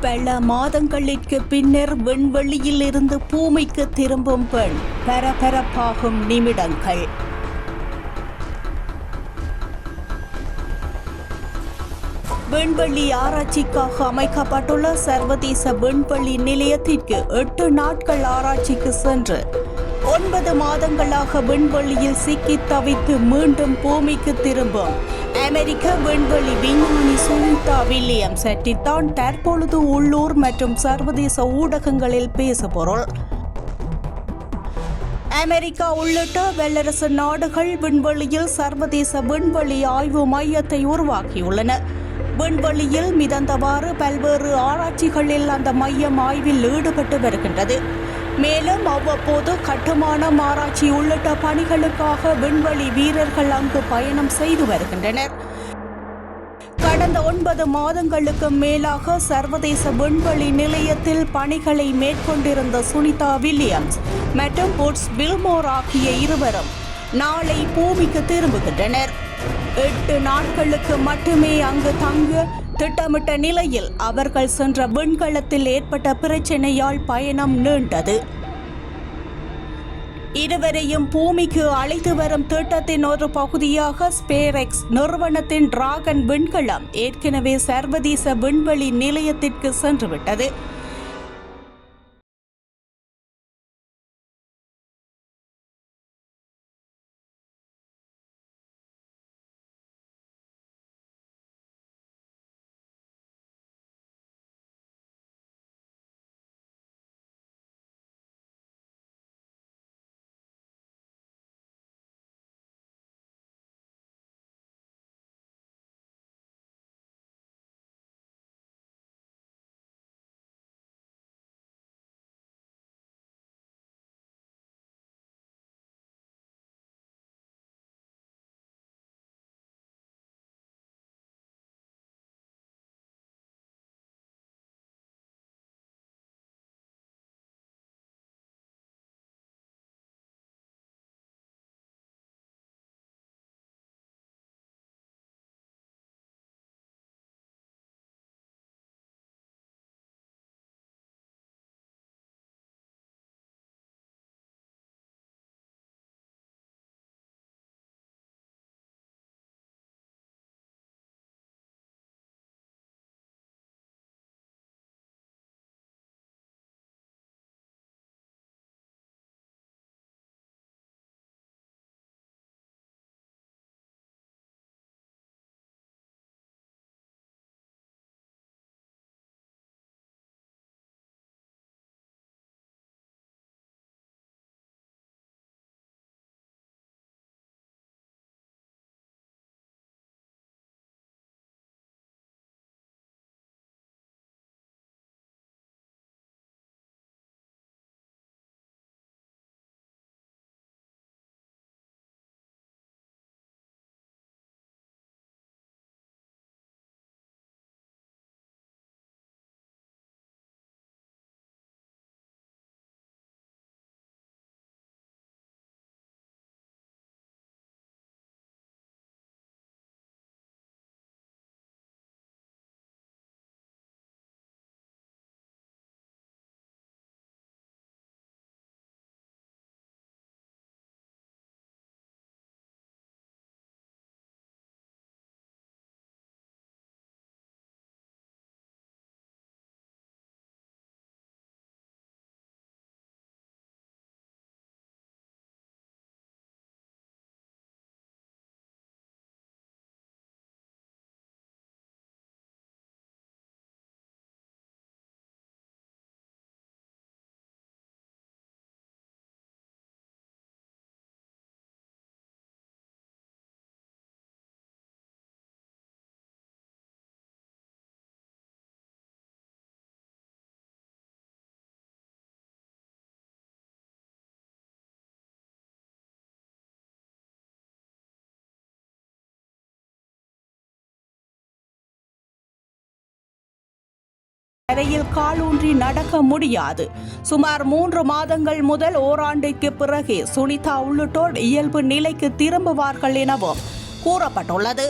பல மாதங்களிற்கு பின்னர் விண்வெளியில் இருந்து பூமிக்கு திரும்பும் பெண் பரபரப்பாகும் நிமிடங்கள். விண்வெளி ஆராய்ச்சிக்காக அமைக்கப்பட்டுள்ள சர்வதேச விண்வெளி நிலையத்திற்கு எட்டு நாட்கள் ஆராய்ச்சிக்கு சென்று ஒன்பது மாதங்களாக விண்வெளியில் சிக்கி தவித்து மீண்டும் பூமிக்கு திரும்பும். அமெரிக்க விண்வெளி விஞ்ஞானி சுனிதா வில்லியம்ஸ் தான் தற்பொழுது உள்ளூர் மற்றும் சர்வதேச ஊடகங்களில் பேசுபொருள். அமெரிக்கா உள்ளிட்ட வல்லரசு நாடுகள் விண்வெளியில் சர்வதேச விண்வெளி ஆய்வு மையத்தை உருவாக்கியுள்ளன. விண்வெளியில் மிதந்தவாறு பல்வேறு ஆராய்ச்சிகளில் அந்த மையம் ஆய்வில் ஈடுபட்டு வருகின்றது. மேலும் அவ்வப்போது கட்டுமானம் ஆராய்ச்சி உள்ளிட்ட பணிகளுக்காக விண்வெளி வீரர்கள் அங்கு பயணம் செய்து வருகின்றனர். கடந்த ஒன்பது மாதங்களுக்கு மேலாக சர்வதேச விண்வெளி நிலையத்தில் பணிகளை மேற்கொண்டிருந்த சுனிதா வில்லியம்ஸ் மற்றும் புட்ஸ் பில்மோர் ஆகிய இருவரும் நாளை பூமிக்கு திரும்புகின்றனர். எட்டு நாட்களுக்கு மட்டுமே அங்கு தங்க திட்டமிட்ட நிலையில் அவர்கள் சென்ற விண்கலத்தில் ஏற்பட்ட பிரச்சனையால் பயணம் நீண்டது. இருவரையும் பூமிக்கு அழைத்து வரும் திட்டத்தின் ஒரு பகுதியாக ஸ்பேரெக்ஸ் நிறுவனத்தின் டிராகன் விண்கலம் ஏற்கனவே சர்வதேச விண்வெளி நிலையத்திற்கு சென்றுவிட்டது. தரையில் காலூன்றி நடக்க முடியாது. சுமார் மூன்று மாதங்கள் முதல் ஓராண்டுக்கு பிறகு சுனிதா உள்ளிட்டோர் இயல்பு நிலைக்கு திரும்புவார்கள் எனவும் கூறப்பட்டுள்ளது.